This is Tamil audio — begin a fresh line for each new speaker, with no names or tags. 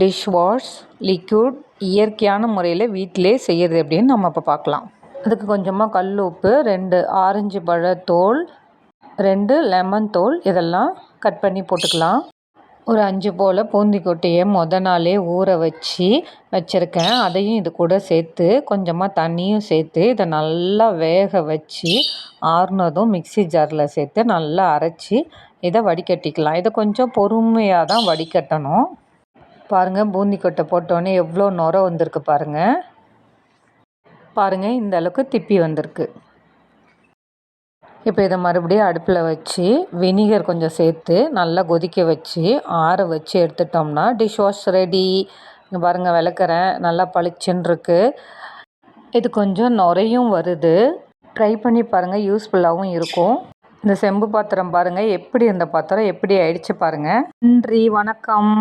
டிஷ் வாஷ் லிக்யூட் இயற்கையான முறையில் வீட்டிலே செய்கிறது அப்படின்னு நம்ம இப்போ பார்க்கலாம். அதுக்கு கொஞ்சமாக கல் உப்பு ரெண்டு ஆரஞ்சு பழத்தோல் ரெண்டு லெமன் தோல் இதெல்லாம் கட் பண்ணி போட்டுக்கலாம். ஒரு அஞ்சு போல் பூந்திக்கொட்டையை மொத நாளே ஊற வச்சு வச்சுருக்கேன். அதையும் இது கூட சேர்த்து கொஞ்சமாக தண்ணியும் சேர்த்து இதை நல்லா வேக வச்சு ஆறுனதும் மிக்சி ஜாரில் சேர்த்து நல்லா அரைச்சி இதை வடிகட்டிக்கலாம். இதை கொஞ்சம் பொறுமையாக தான் வடிகட்டணும். பாருங்கள் பூந்திக்கொட்டை போட்டோன்னே எவ்வளோ நுர வந்திருக்கு பாருங்கள் பாருங்கள் இந்த அளவுக்கு திப்பி வந்திருக்கு. இப்போ இதை மறுபடியும் அடுப்பில் வச்சு வினிகர் கொஞ்சம் சேர்த்து நல்லா கொதிக்க வச்சு ஆற வச்சு எடுத்துட்டோம்னா டிஷ் வாஷ் ரெடி பாருங்கள் விளக்குறேன் நல்லா பளிச்சுன்னு இருக்குது இது கொஞ்சம் நுரையும் வருது. ட்ரை பண்ணி பாருங்கள் யூஸ்ஃபுல்லாகவும் இருக்கும். இந்த செம்பு பாத்திரம் பாருங்கள் எப்படி இந்த பாத்திரம் எப்படி ஆயிடுச்சு பாருங்கள் நன்றி வணக்கம்.